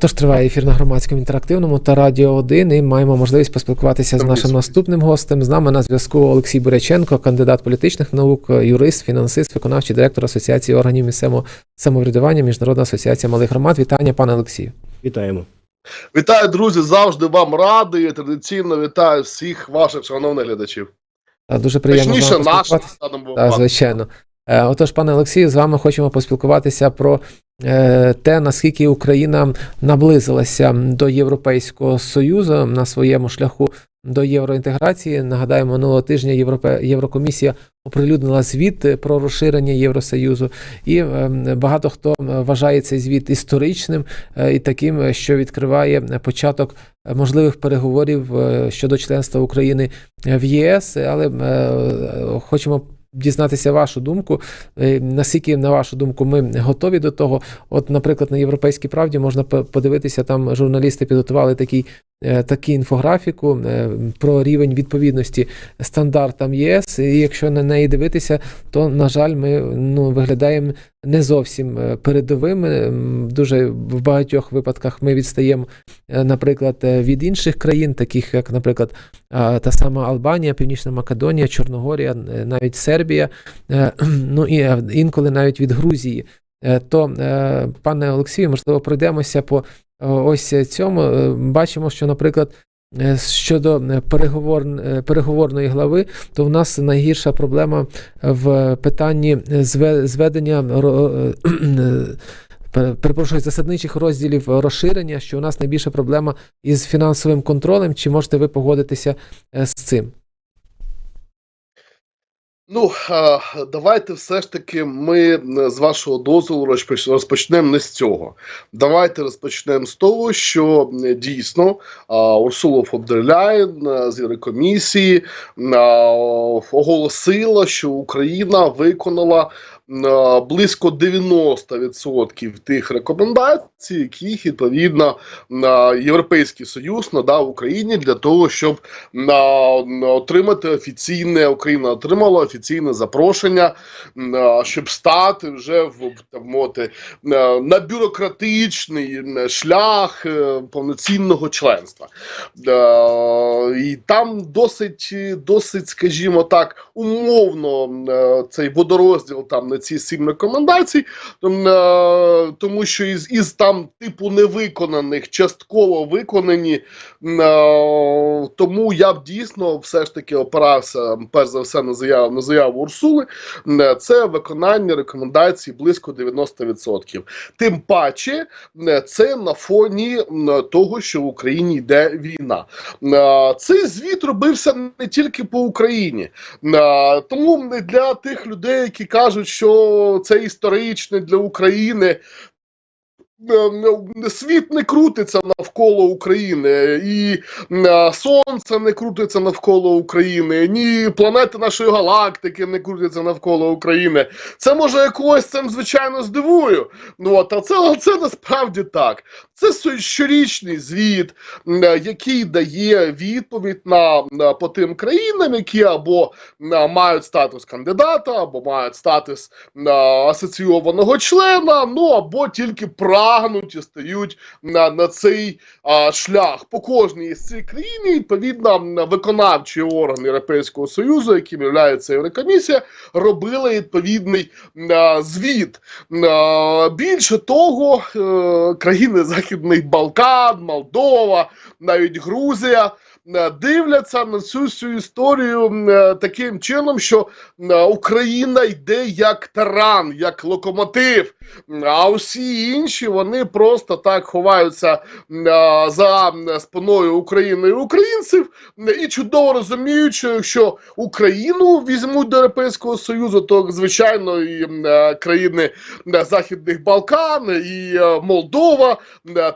Тож триває ефір на громадському інтерактивному та Радіо 1 і маємо можливість поспілкуватися з нашим наступним гостем. З нами на зв'язку Олексій Буряченко, кандидат політичних наук, юрист, фінансист, виконавчий директор Асоціації органів місцевого самоврядування, Міжнародна асоціація малих громад. Вітання, пане Олексію. Вітаємо. Вітаю, друзі! Завжди вам радий. Традиційно вітаю всіх ваших шановних глядачів. Дуже приємно Точніше, наших звичайно. Е, Отож, пане Олексію, з вами хочемо поспілкуватися про е, те, наскільки Україна наблизилася до Європейського Союзу на своєму шляху до євроінтеграції. Нагадаємо, минулого тижня Європе... Єврокомісія оприлюднила звіт про розширення Євросоюзу, і е, багато хто вважає цей звіт історичним і таким, що відкриває початок можливих переговорів щодо членства України в ЄС. Але хочемо дізнатися вашу думку. Е, Наскільки, на вашу думку, ми готові до того? От, наприклад, на Європейській правді можна подивитися, там журналісти підготували такий. Е, Таку інфографіку е, про рівень відповідності стандартам ЄС. І якщо на неї дивитися, то на жаль, ми ну виглядаємо не зовсім е, передовими. Дуже в багатьох випадках ми відстаємо, наприклад, від інших країн, таких як, наприклад, та сама Албанія, Північна Македонія, Чорногорія, навіть Сербія, ну і інколи навіть від Грузії. Е, То, е, пане Олексію, можливо, пройдемося по е, ось цьому. Бачимо, що, наприклад, щодо переговор, переговорної глави, то в нас найгірша проблема в питанні зведення ро- пер- перепрошую, засадничих розділів розширення, що у нас найбільша проблема із фінансовим контролем. Чи можете ви погодитися з цим? Ну, е, давайте все ж таки ми е, з вашого дозволу розпоч- розпочнемо не з цього. Давайте розпочнемо з того, що дійсно Урсула е, з Єврокомісії е, оголосила, що Україна виконала близько 90% тих рекомендацій, яких відповідно е, Європейський Союз надав Україні для того, щоб отримати офіційне Україна отримала офіційне запрошення, щоб стати вже в так мовити на на бюрократичний шлях е, повноцінного членства. Е, І там досить, досить, скажімо так, умовно е, цей водорозділ там на ці сім рекомендацій, е, тому що із, із там типу невиконаних частково виконані е, Тому я б дійсно все ж таки опирався перш за все на заяву на заяву Урсули. Е, Це виконання рекомендацій близько 90%. Тим паче, це на фоні того, що в Україні йде війна. Е, Цей звіт робився не тільки по Україні, е, тому для тих людей, які кажуть, що це історичне для України. Е, Світ не крутиться навколо України, і е, сонце не крутиться навколо України, ні планети нашої галактики не крутяться навколо України. Це може якогось цим звичайно здивую. Ну от, а це, це насправді так. Це щорічний звіт, е, який дає відповідь на, по тим країнам, які або е, мають статус кандидата, або мають статус е, асоційованого члена, ну або тільки прагнуть і стають на, на цей а, шлях. По кожній з цих країн, відповідно, виконавчі органи Європейського Союзу, яким є Єврокомісія, робили відповідний а, звіт. А, Більше того, е, країни Західних Балкан, Молдова, навіть Грузія. Е, Дивляться на цю всю історію е, таким чином, що е, Україна йде як таран, як локомотив, а усі інші вони просто так ховаються за спиною України і українців і чудово розуміють, що якщо Україну візьмуть до Європейського Союзу, то звичайно і країни Західних Балкан і Молдова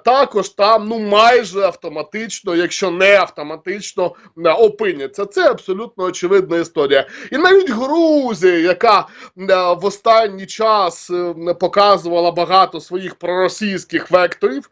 також там ну майже автоматично, якщо не автоматично, м, опиняться. Це абсолютно очевидна історія. І навіть Грузія, яка е, в останній час е, показувала багато своїх проросійських векторів,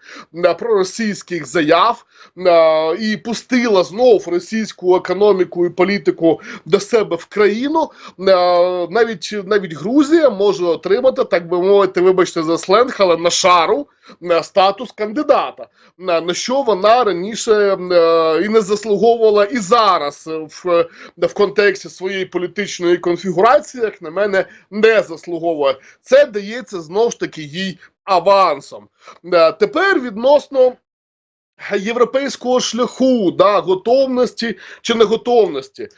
проросійських заяв е, і пустила знов російську економіку і політику до себе в країну. е, Навіть навіть Грузія може отримати, так би мовити, вибачте за сленг, але на шару е, статус кандидата, на, що вона раніше е, і не заслуговувала, і зараз е, в, в контексті своєї політичної конфігурації, як на мене, не заслуговує. Це дається знов ж таки їй авансом. Е, Тепер відносно європейського шляху, да, готовності чи неготовності.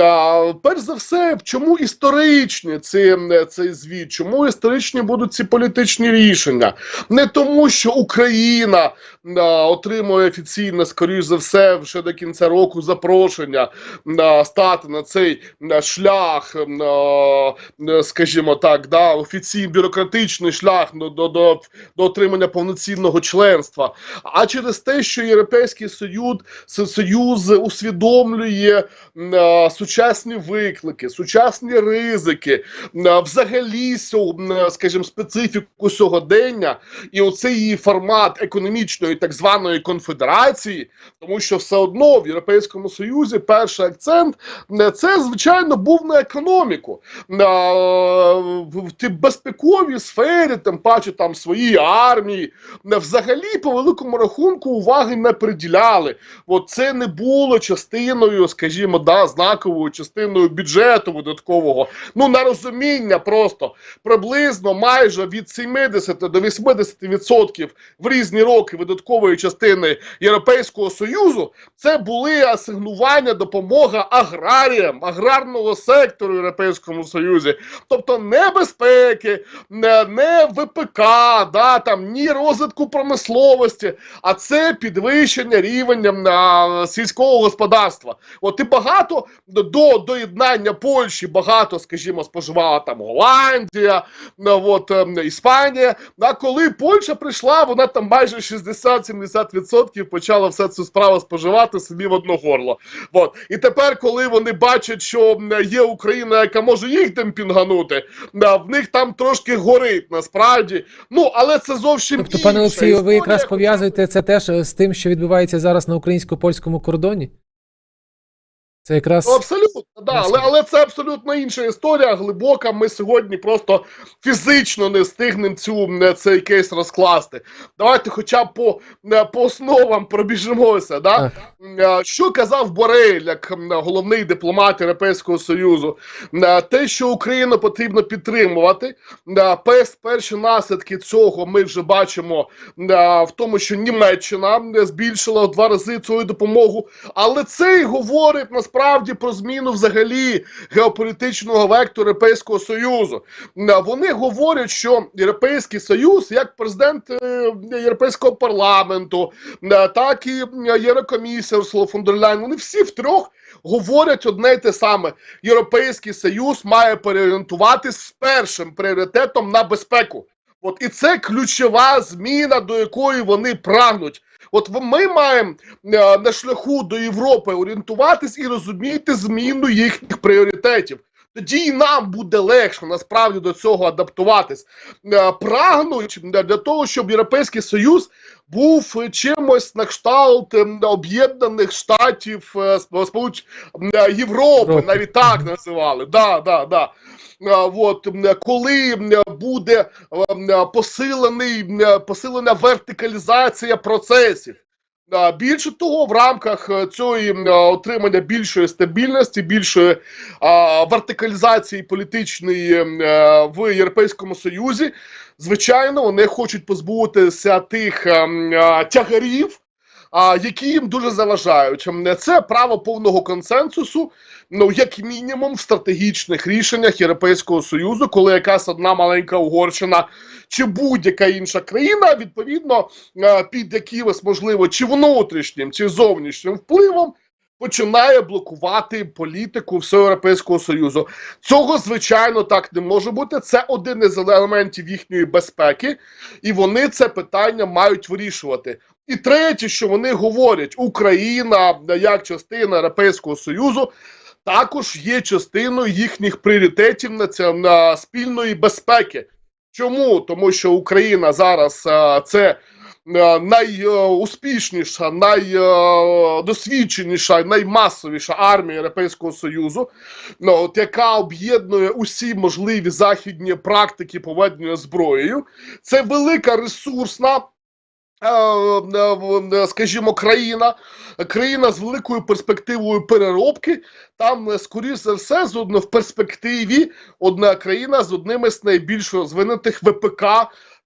А, перш за все, чому історичні ці, цей звіт, чому історичні будуть ці політичні рішення? Не тому, що Україна а, отримує офіційне, скоріш за все, вже до кінця року запрошення а, стати на цей шлях, а, скажімо так, да, офіційний бюрократичний шлях до, до, до, до отримання повноцінного членства, а через те, що Європейський Союз, Союз усвідомлює а, сучасні виклики, сучасні ризики, а, взагалі скажімо, специфіку сьогодення, і оцей її формат економічної так званої конфедерації, тому що все одно в Європейському Союзі перший акцент це звичайно був на економіку. На в безпековій сфері, тим паче там свої армії, взагалі по великому рахунку уваги не приділяли. От це не було частиною, скажімо, да, знаковою частиною бюджету видаткового. Ну на розуміння просто приблизно майже від 70 до 80% в різні роки видаткової частини Європейського Союзу це були асигнування допомога аграріям, аграрного сектору Європейському Союзі. Тобто не безпеки, не, не ВПК, да, там, ні розвитку промисловості, а це підвищення рівня а, сільського господарства. От і багато до, до доєднання Польщі багато, скажімо, споживала там Голландія, от, ем, Іспанія. А коли Польща прийшла, вона там майже 60-70% почала все цю справу споживати собі в одно горло. От. І тепер, коли вони бачать, що є Україна, яка може їх демпінганути, в них там трошки горить насправді. Ну, але це зовсім Тобто, пане Олексію, ви якраз пов'язуєте це теж з тим, що відбувається зараз на українсько-польському кордоні? Це якраз Абсолютно, да, але, але це абсолютно інша історія, глибока. Ми сьогодні просто фізично не встигнемо цю цей кейс розкласти. Давайте, хоча б по, по основам пробіжимося. Да? Так. Що казав Борель, як головний дипломат Європейського Союзу? Те, що Україну потрібно підтримувати. Перші наслідки цього ми вже бачимо в тому, що Німеччина збільшила в два рази свою допомогу. Але це й говорить насправді про зміну взагалі геополітичного вектору Європейського Союзу. Вони говорять, що Європейський Союз, як президент е, Європейського парламенту, е, так і м, Єврокомісія фон дер вони всі втрьох говорять одне й те саме: Європейський Союз має переорієнтуватись з першим пріоритетом на безпеку. От і це ключова зміна, до якої вони прагнуть. От ми маємо е, на шляху до Європи орієнтуватись і розуміти зміну їхніх пріоритетів. Тоді і нам буде легше насправді до цього адаптуватись. Е, Прагнуть для того, щоб Європейський Союз був чимось на кшталт об'єднаних штатів е, Європи. навіть так називали. Да, да, да. Е, От коли буде посилений посилена вертикалізація процесів. Більше того, в рамках е, е, отримання більшої стабільності, більшої вертикалізації політичної е, в Європейському Союзі, звичайно, вони хочуть позбутися тих е, тягарів, які їм дуже заважають. М, Це право повного консенсусу, ну як мінімум в стратегічних рішеннях Європейського Союзу, коли якась одна маленька Угорщина чи будь-яка інша країна, відповідно, е, під якимось, можливо, чи внутрішнім, чи зовнішнім впливом. Починає блокувати політику всього Європейського Союзу. Цього, звичайно, так не може бути. Це один із елементів їхньої безпеки, і вони це питання мають вирішувати. І третє, що вони говорять, Україна як частина Європейського Союзу також є частиною їхніх пріоритетів на це спільної безпеки. Чому? Тому що Україна зараз а, це е, найуспішніша, найдосвідченіша, наймасовіша армія Європейського Союзу, ну, от, яка об'єднує усі можливі західні практики поведення зброєю. Це велика ресурсна е, скажімо, країна, країна з великою перспективою переробки. Там, е, скоріш за все, з в перспективі одна країна з одним з найбільш розвинутих ВПК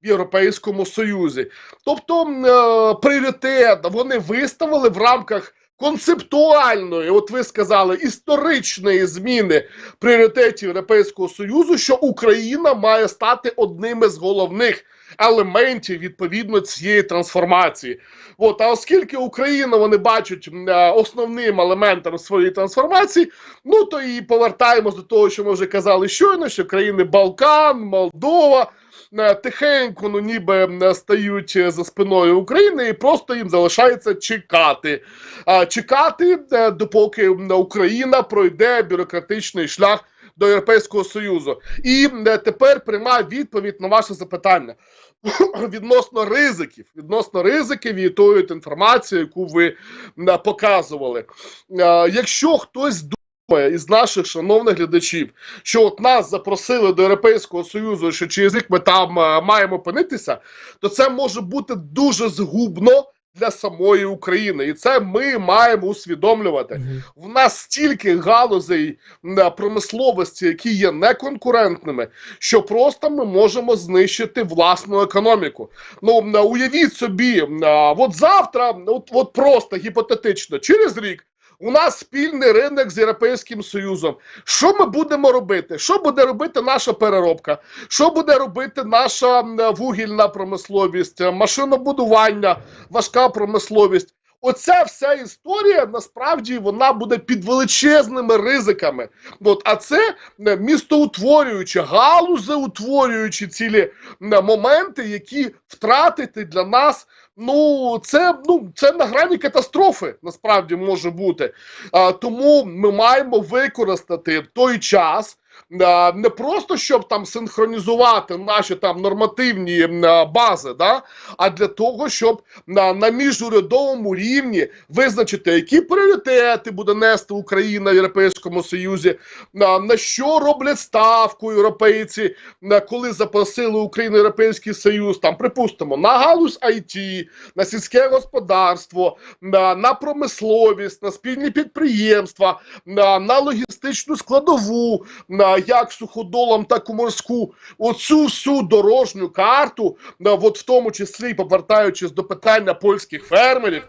Європейському Союзі. Тобто е, пріоритет вони виставили в рамках концептуальної, от ви сказали, історичної зміни пріоритетів Європейського Союзу, що Україна має стати одним із головних елементів відповідно цієї трансформації. От, а оскільки Україну вони бачать е, основним елементом своєї трансформації, ну то і повертаємось до того, що ми вже казали щойно, що країни Балкан, Молдова е, тихенько, ну ніби м, стають е, за спиною України, і просто їм залишається чекати. Чекати, е, допоки Україна пройде бюрократичний шлях до Європейського Союзу. І е, тепер приймаю відповідь на ваше запитання відносно ризиків, відносно ризиків і тої інформації, яку ви показували. Е, Якщо хтось думає із наших шановних глядачів, що от нас запросили до Європейського Союзу, що через рік ми там е, маємо опинитися, то це може бути дуже згубно для самої України, і це ми маємо усвідомлювати. В нас стільки галузей промисловості, які є неконкурентними, що просто ми можемо знищити власну економіку. Ну уявіть собі, от завтра, от, от просто гіпотетично, через рік. У нас спільний ринок з Європейським Союзом. Що ми будемо робити? Що буде робити наша переробка? Що буде робити наша вугільна промисловість, машинобудування, важка промисловість? Оця вся історія насправді вона буде під величезними ризиками. От, а це е, містоутворюючі, галузеутворюючі цілі моменти, які втратити для нас. Ну, це ну це на грані катастрофи насправді може бути. А, тому ми маємо використати той час. А, Не просто щоб там синхронізувати наші там нормативні бази, да? а для того, щоб на, на міжурядовому рівні визначити, які пріоритети буде нести Україна в Європейському Союзі, на, на що роблять ставку європейці, на коли запросили Україну Європейський Союз, там припустимо на галузь IT, на сільське господарство, на, на промисловість, на спільні підприємства, на, на логістичну складову, на як суходолом, так і морську. Оцю всю дорожню карту, от в тому числі повертаючись до питання польських фермерів.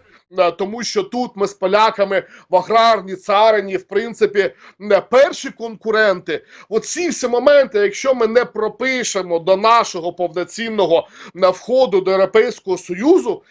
Тому що тут ми з поляками в аграрній царині, в принципі, не перші конкуренти. Оці всі моменти, якщо ми не пропишемо до нашого повноцінного входу до Європейського Союзу,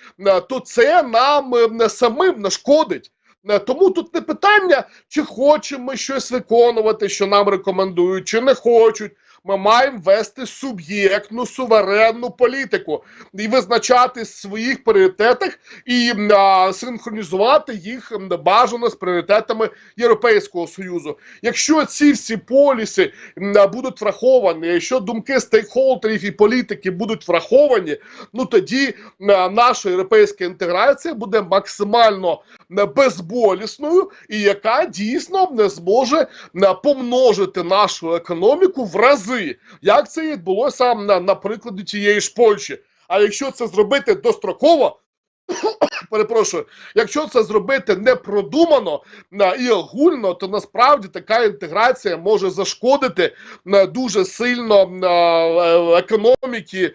то це нам не самим нашкодить. Е, Тому тут не питання, чи хочемо ми щось виконувати, що нам рекомендують, чи не хочуть. Ми маємо вести суб'єктну суверенну політику і визначати в своїх пріоритетах і а, синхронізувати їх бажано з пріоритетами Європейського Союзу. Якщо ці всі поліси а, будуть враховані, якщо думки стейкхолдерів і політики будуть враховані, ну тоді а, наша європейська інтеграція буде максимально безболісною і яка дійсно не зможе помножити нашу економіку в рази, як це відбулося на, на прикладі тієї ж Польщі. А якщо це зробити достроково, перепрошую, якщо це зробити непродумано і огульно, то насправді така інтеграція може зашкодити дуже сильно е, економіки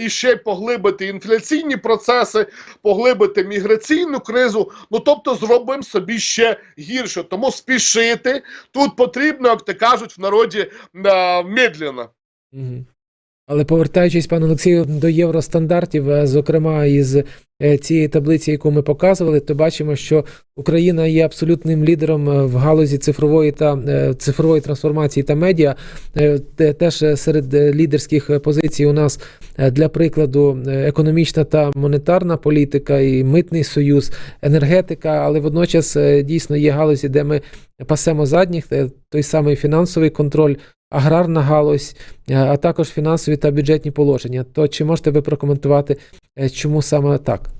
і ще й поглибити інфляційні процеси, поглибити міграційну кризу. Ну тобто зробимо собі ще гірше. Тому спішити тут потрібно, як то кажуть в народі, е, медленно. Мгм. Але повертаючись, пане Олексію, до євростандартів, е, зокрема із е, цієї таблиці, яку ми показували, то бачимо, що Україна є абсолютним лідером е, в галузі цифрової та цифрової трансформації та медіа. Теж серед лідерських позицій у нас для прикладу економічна та монетарна політика і митний союз, енергетика, але водночас дійсно є галузі, де ми пасемо задніх, той самий фінансовий контроль. Аграрна галузь, е, а також фінансові та бюджетні положення. То чи можете ви прокоментувати, е, чому саме так?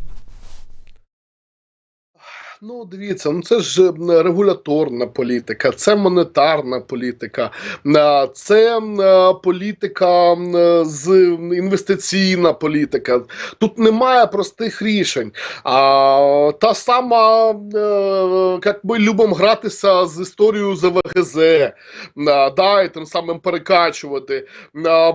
Ну, дивіться, ну це ж регуляторна політика, це монетарна політика, це політика з інвестиційна політика. Тут немає простих рішень. А та сама, е, як ми любимо гратися з історією ЗВГЗ, да, і тим самим перекачувати.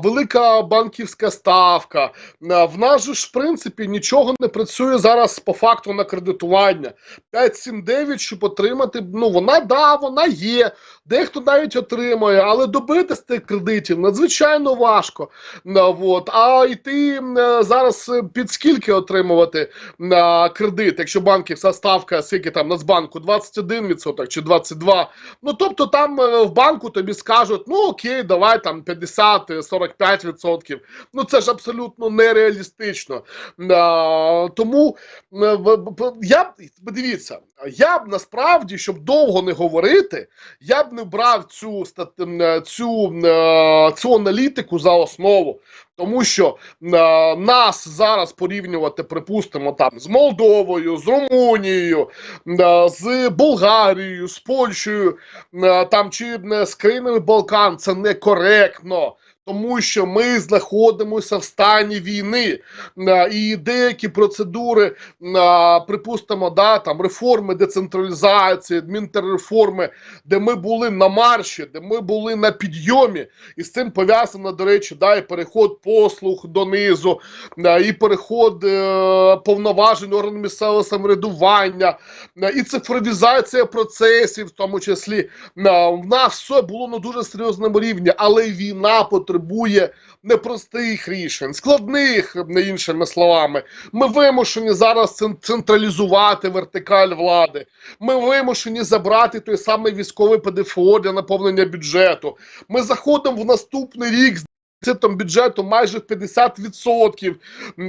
Велика банківська ставка. В нас же ж в принципі нічого не працює зараз по факту на кредитування. 5-7-9, щоб отримати. Ну вона да, вона є. Дехто навіть отримує, але добити з тих кредитів надзвичайно важко. Вот. А йти е, зараз е, під скільки отримувати кредит, якщо банківська ставка, скільки там Нацбанку 21% чи 22%. Ну тобто там е, в банку тобі скажуть, ну окей, давай там 50-45%. Ну це ж абсолютно нереалістично. Тому е, я дивіться, я б насправді, щоб довго не говорити, я б не брав цю е, цю, е, цю аналітику за основу. Тому що е, нас зараз порівнювати, припустимо, там з Молдовою, з Румунією, з Болгарією, з Польщею, там чи е, з країнами Балкан, це некоректно. Тому що ми знаходимося в стані війни, Е, і деякі процедури, е, припустимо, да, там реформи децентралізації, адмінтерреформи, де ми були на марші, де ми були на підйомі, і з цим пов'язано, до речі, да, і переход послуг донизу, е, і переход повноважень органів місцевого самоврядування, і цифровізація процесів, в тому числі. В нас все було на дуже серйозному рівні, але війна потребує непростих рішень, складних, не іншими словами. Ми вимушені зараз централізувати вертикаль влади. Ми вимушені забрати той самий військовий ПДФО для наповнення бюджету. Ми заходимо в наступний рік дефіцитом бюджету майже в 50%,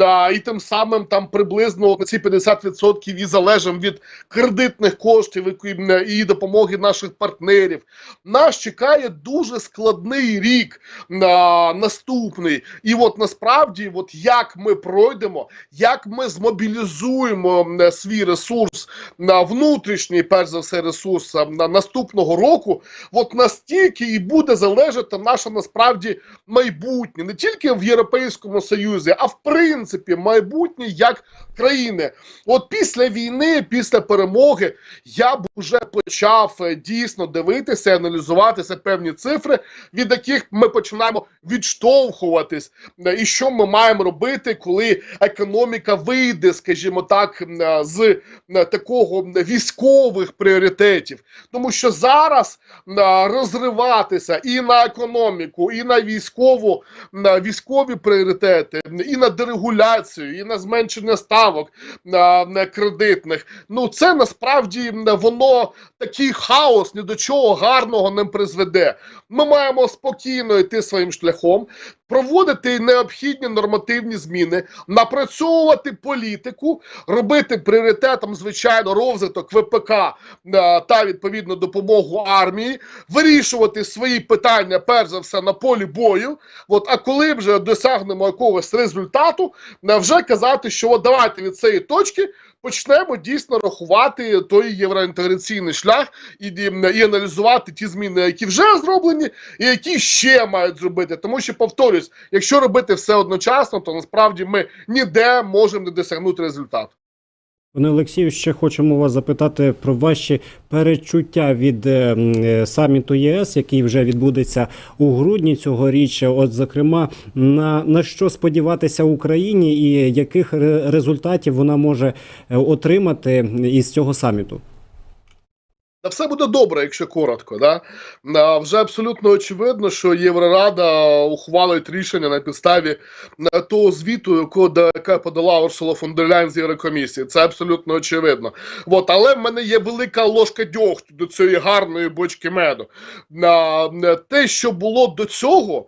а, і тим самим там приблизно на ці 50% і залежимо від кредитних коштів і допомоги наших партнерів. Нас чекає дуже складний рік на наступний. І от насправді, от як ми пройдемо, як ми змобілізуємо свій ресурс на внутрішній, перш за все, ресурс на наступного року, от настільки і буде залежати наше насправді майбутнє, не тільки в Європейському Союзі, а в принципі майбутнє як країни. От після війни, після перемоги, я б вже почав е, дійсно дивитися, аналізуватися певні цифри, від яких ми починаємо відштовхуватись, Е, і що ми маємо робити, коли економіка вийде, скажімо так, е, з такого військових пріоритетів, тому що зараз розриватися і на економіку, і на військову на військові пріоритети, і на дерегуляцію, і на зменшення ставок на, кредитних. Ну це насправді воно такий хаос ні до чого гарного не призведе. Ми маємо спокійно йти своїм шляхом, проводити необхідні нормативні зміни, напрацьовувати політику, робити пріоритетом, звичайно, розвиток ВПК е, та відповідно допомогу армії, вирішувати свої питання, перш за все, на полі бою. От, а коли вже досягнемо якогось результату, вже казати, що от давайте від цієї точки почнемо дійсно рахувати той євроінтеграційний шлях і, і аналізувати ті зміни, які вже зроблені, і які ще мають зробити. Тому що, повторюсь, якщо робити все одночасно, то насправді ми ніде можемо не досягнути результату. Пане Олексію, ще хочемо вас запитати про ваші перечуття від е, е, саміту ЄС, який вже відбудеться у грудні цьогоріч. От, зокрема, на, на що сподіватися Україні і яких результатів вона може е, отримати із цього саміту? Та все буде добре, якщо коротко. Да? Вже абсолютно очевидно, що Єврорада ухвалить рішення на підставі е, того звіту, яке подала Урсула фон дер Ляйн з Єврокомісії. Це абсолютно очевидно. От, але в мене є велика ложка дьогтю до цієї гарної бочки меду. Те, що було до цього,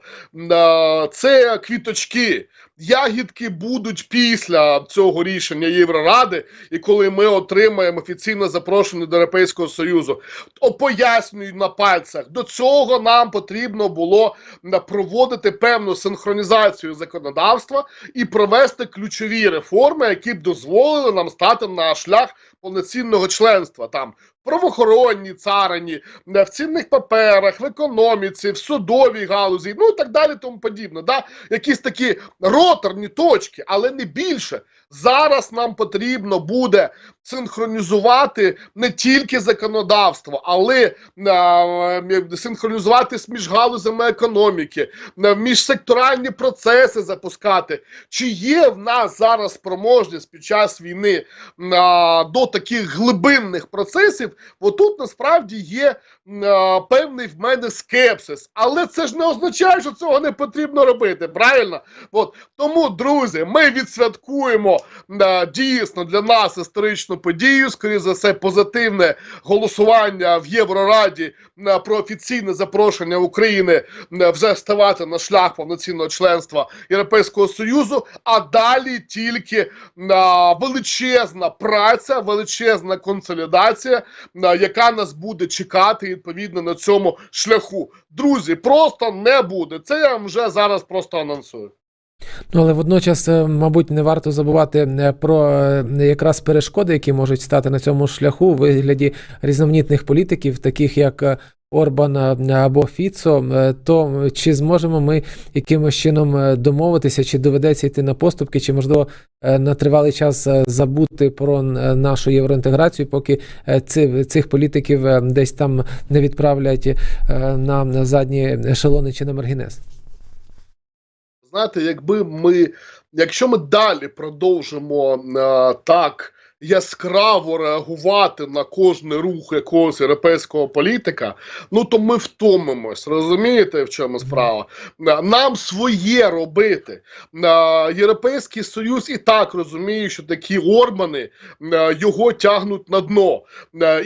це квіточки. Ягідки будуть після цього рішення Євроради, і коли ми отримаємо офіційне запрошення до Європейського Союзу, то пояснюю на пальцях. До цього нам потрібно було м, проводити певну синхронізацію законодавства і провести ключові реформи, які б дозволили нам стати на шлях повноцінного членства там правоохоронній царині, е, в цінних паперах, в економіці, в судовій галузі, ну і так далі, тому подібне. Да? Якісь такі роторні точки, але не більше. Зараз нам потрібно буде синхронізувати не тільки законодавство, але е, синхронізувати між галузями економіки, е, міжсекторальні процеси запускати. Чи є в нас зараз спроможність під час війни е, до таких глибинних процесів? Отут насправді є е, певний в мене скепсис, але це ж не означає, що цього не потрібно робити. Правильно? От тому, друзі, ми відсвяткуємо е, дійсно для нас історичну подію. Скоріше за все, позитивне голосування в Єврораді е, про офіційне запрошення України е, вже ставати на шлях повноцінного членства Європейського Союзу. А далі тільки е, величезна праця, величезна консолідація, е, яка нас буде чекати відповідно на цьому шляху. Друзі, просто не буде. Це я вам вже зараз просто анонсую. Ну, але водночас, е, мабуть, не варто забувати е, про е, якраз перешкоди, які можуть стати на цьому шляху у вигляді різноманітних політиків, таких як Орбан або Фіцо. То чи зможемо ми якимось чином домовитися, чи доведеться йти на поступки, чи можливо на тривалий час забути про нашу євроінтеграцію, поки цих політиків десь там не відправлять на задні ешелони чи на маргінез? Знаєте, якби ми, якщо ми далі продовжимо е, так яскраво реагувати на кожний рух якогось європейського політика, ну то ми втомимось. Розумієте, в чому справа? Е, Нам своє робити. Е, Європейський Союз і так розуміє, що такі Орбани е, його тягнуть на дно.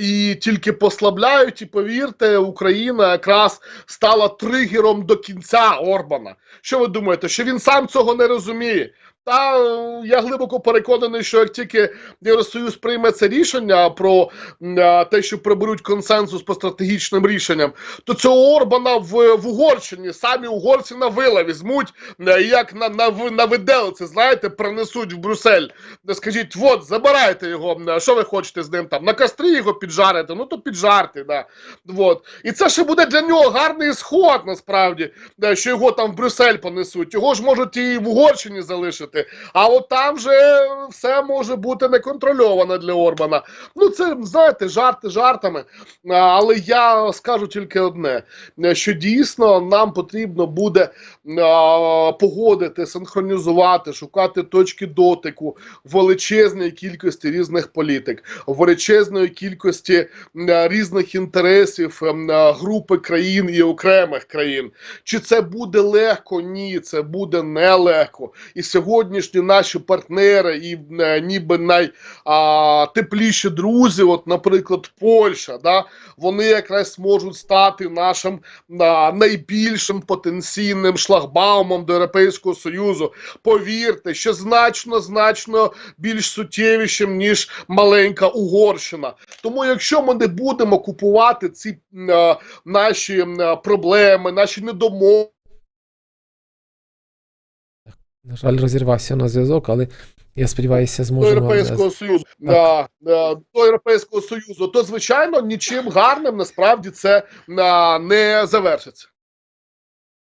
І тільки послабляють, і повірте, Україна якраз стала тригером до кінця Орбана. Що ви думаєте, що він сам цього не розуміє? Та я глибоко переконаний, що як тільки Євросоюз прийме це рішення про те, що приберуть консенсус по стратегічним рішенням, то цього Орбана в, в Угорщині самі угорці на вила візьмуть, е, як на, на, на виделиці, знаєте, принесуть в Брюссель. Е, Скажіть, от, забирайте його, що ви хочете з ним там? На кострі його піджарити, ну то піджарте, да. Вот. І це ще буде для нього гарний сход, насправді, е, що його там в Брюссель понесуть. Його ж можуть і в Угорщині залишити. А от там вже все може бути неконтрольовано для Орбана. Ну, це, знаєте, жарти жартами. Але я скажу тільки одне: що дійсно нам потрібно буде погодити, синхронізувати, шукати точки дотику в величезній кількості різних політик, величезної кількості різних інтересів групи країн і окремих країн. Чи це буде легко? Ні, це буде нелегко. І сьогоднішні наші партнери, і ніби найтепліші друзі, от, наприклад, Польща, да, вони якраз можуть стати нашим найбільшим потенційним шлагбаумом до Європейського Союзу. Повірте, що значно, значно більш суттєвішим, ніж маленька Угорщина. Тому, якщо ми не будемо купувати ці е, наші е, проблеми, наші недомовленості, На жаль, розірвався на зв'язок, але я сподіваюся, до. Європейського Союзу да, до Європейського Союзу, то звичайно нічим гарним насправді це не завершиться.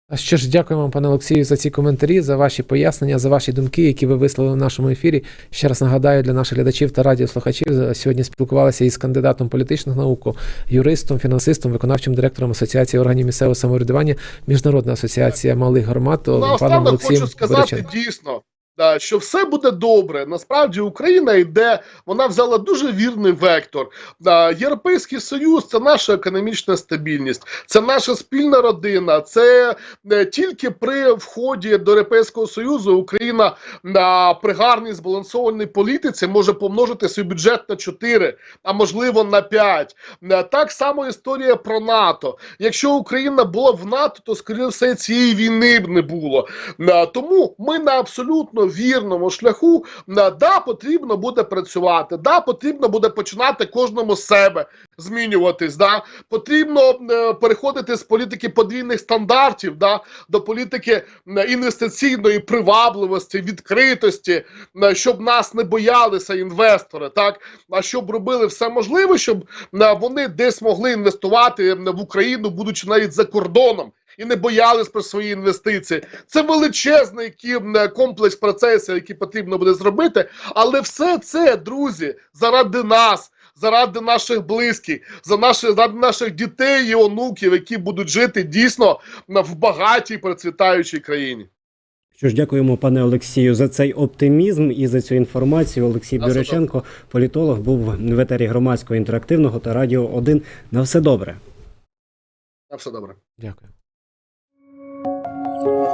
А що ж, дякую вам, пане Олексію, за ці коментарі, за ваші пояснення, за ваші думки, які ви висловили в нашому ефірі. Ще раз нагадаю для наших глядачів та радіослухачів. Сьогодні спілкувалися із кандидатом політичних наук, юристом, фінансистом, виконавчим директором Асоціації органів місцевого самоврядування, Міжнародна асоціація малих громад, паном Олексієм хочу сказати Бориченко. дійсно, що все буде добре. Насправді Україна йде, вона взяла дуже вірний вектор. Європейський Союз це наша економічна стабільність, це наша спільна родина. Це тільки при вході до Європейського Союзу Україна на при гарній збалансованій політиці може помножити свій бюджет на 4, а можливо на 5. Е, Так само історія про НАТО. Якщо Україна була в НАТО, то скоріше все цієї війни б не було. Е, Тому ми на абсолютно вірному шляху. Да, потрібно буде працювати, да, потрібно буде починати кожному з себе змінюватись. Да, потрібно е, переходити з політики подвійних стандартів, да, до політики е, інвестиційної привабливості, відкритості, е, щоб нас не боялися інвестори, так а щоб робили все можливе, щоб вони десь могли інвестувати в Україну, будучи навіть за кордоном. І не боялись про свої інвестиції. Це величезний комплекс процесів, які потрібно буде зробити. Але все це, друзі, заради нас, заради наших близьких, за наші, заради наших дітей і онуків, які будуть жити дійсно в багатій процвітаючій країні. Що ж, дякуємо, пане Олексію, за цей оптимізм і за цю інформацію. Олексій На політолог, був в етері громадського інтерактивного та радіо 1. На все добре. На все добре. Дякую.